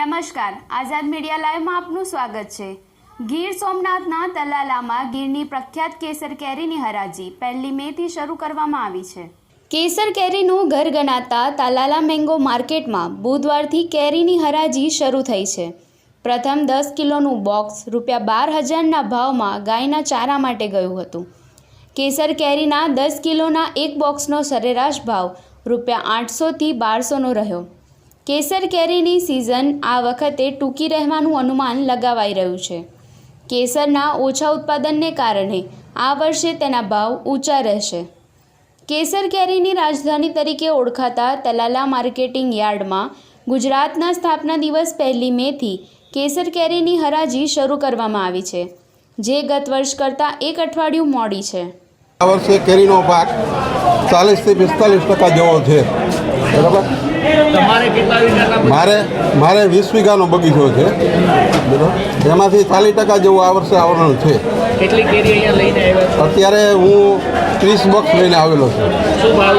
નમસ્કાર. આઝાદ મીડિયા લાઈવમાં આપનું સ્વાગત છે. ગીર સોમનાથના તલાલામાં ગીરની પ્રખ્યાત કેસર કેરીની હરાજી. પહેલી મેથી શરૂ કરવામાં આવી છે. કેસર કેરીનું ઘર ગણાતા તાલાલા મેંગો માર્કેટમાં બુધવારથી કેરીની હરાજી શરૂ થઈ છે. પ્રથમ દસ કિલોનું બોક્સ રૂપિયા બાર હજારના ભાવમાં ગાયના ચારા માટે ગયું હતું. કેસર કેરીના દસ કિલોના એક બોક્સનો સરેરાશ ભાવ રૂપિયા આઠસોથી બારસોનો રહ્યો. કેસર કેરીની સિઝન આ વખતે ટૂંકી રહેવાનું અનુમાન લગાવાઈ રહ્યું છે. કેસરના ઓછા ઉત્પાદનને કારણે આ વર્ષે તેના ભાવ ઊંચા રહેશે. કેસર કેરીની રાજધાની તરીકે ઓળખાતા તલાલા માર્કેટિંગ યાર્ડમાં ગુજરાતના સ્થાપના દિવસ પહેલી મેથી કેસર કેરીની હરાજી શરૂ કરવામાં આવી છે, જે ગત વર્ષ કરતાં એક અઠવાડિયું મોડી છે. આ વર્ષે કેરીનો પાક ચાલીસથી પિસ્તાલીસ ટકા જેવો છે. બરાબર? મારે મારે વીસ વીઘાનો બગીચો છે. એમાંથી ચાલીસ ટકા જેવું આ વર્ષે આવરણ છે. અત્યારે હું ત્રીસ બોક્સ લઈને આવેલો છું. ભાવ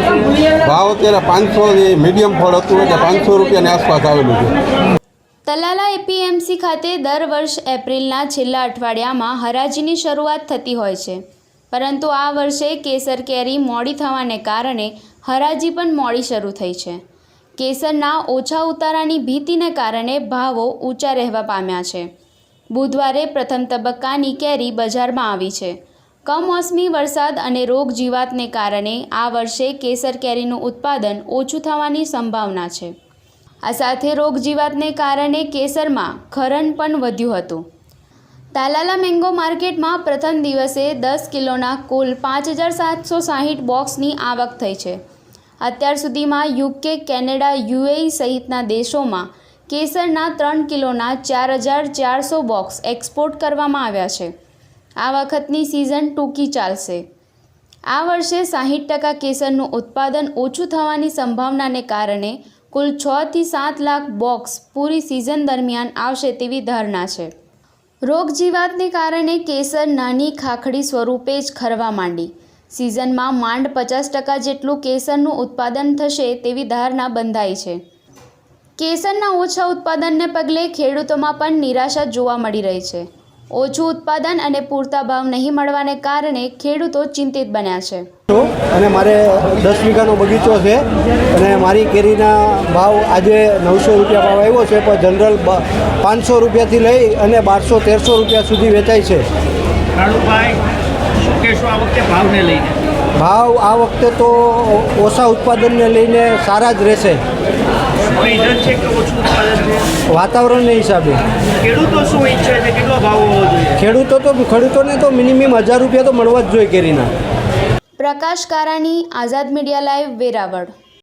ભાવ અત્યારે પાંચસો મીડિયમ ફળ હતું એટલે પાંચસો રૂપિયાની આસપાસ આવેલું છે. તલાલા એપીએમસી ખાતે દર વર્ષ એપ્રિલના છેલ્લા અઠવાડિયામાં હરાજીની શરૂઆત થતી હોય છે. પરંતુ આ વર્ષે કેસર કેરી મોડી થવાને કારણે હરાજી પણ મોડી શરૂ થઈ છે. કેસરના ઓછા ઉતારાની ભીતિને કારણે ભાવો ઊંચા રહેવા પામ્યા છે. બુધવારે પ્રથમ તબક્કાની કેરી બજારમાં આવી છે. કમોસમી વરસાદ અને રોગ જીવાતને કારણે આ વર્ષે કેસર કેરીનું ઉત્પાદન ઓછું થવાની સંભાવના છે. આ સાથે રોગ જીવાતને કારણે કેસરમાં ખરણ પણ વધ્યું હતું. તાલાલા મેંગો માર્કેટમાં પ્રથમ દિવસે દસ કિલોના કુલ પાંચ હજાર સાતસો સાહીઠ બોક્સની આવક થઈ છે. અત્યાર સુધીમાં યુકે, કેનેડા, યુએઈ સહિતના દેશોમાં કેસરના ત્રણ કિલોના ચાર હજાર ચારસો બોક્સ એક્સપોર્ટ કરવામાં આવ્યા છે. આ વખતની સિઝન ટૂંકી ચાલશે. આ વર્ષે સાહીઠ ટકા કેસરનું ઉત્પાદન ઓછું થવાની સંભાવનાને કારણે કુલ છથી સાત લાખ બોક્સ પૂરી સિઝન દરમિયાન આવશે તેવી ધારણા છે. રોગજીવાતને કારણે કેસર નાની ખાખડી સ્વરૂપે જ ખરવા માંડી. સિઝનમાં માંડ પચાસ ટકા જેટલું કેસરનું ઉત્પાદન થશે તેવી ધારણા બંધાઈ છે. કેસરના ઓછા ઉત્પાદનને પગલે ખેડૂતોમાં પણ નિરાશા જોવા મળી રહી છે. ઓછું ઉત્પાદન અને પૂરતા ભાવ નહીં મળવાને કારણે ખેડૂતો ચિંતિત બન્યા છે. અને મારે દસ વીઘાનો બગીચો છે અને મારી કેરીના ભાવ આજે નવસો રૂપિયા ભાવ આવ્યો છે, પણ જનરલ પાંચસો રૂપિયાથી લઈ અને બારસો તેરસો રૂપિયા સુધી વેચાય છે. શું કહેશો આ વખતે ભાવને લઈને? ભાવ આ વખતે તો ઓછા ઉત્પાદનને લઈને સારા જ રહેશે. રીઝન છે કે ઓછું ઉત્પાદન છે? વાતાવરણને હિસાબે. ખેડૂતો શું ઈચ્છે છે? કેટલો ભાવ હોવો જોઈએ? ખેડૂતો તો ખેડૂતોને તો મિનિમમ હજાર રૂપિયા તો મળવા જ જોઈએ કેરીના. Prakash Karani Azad media live Veraval.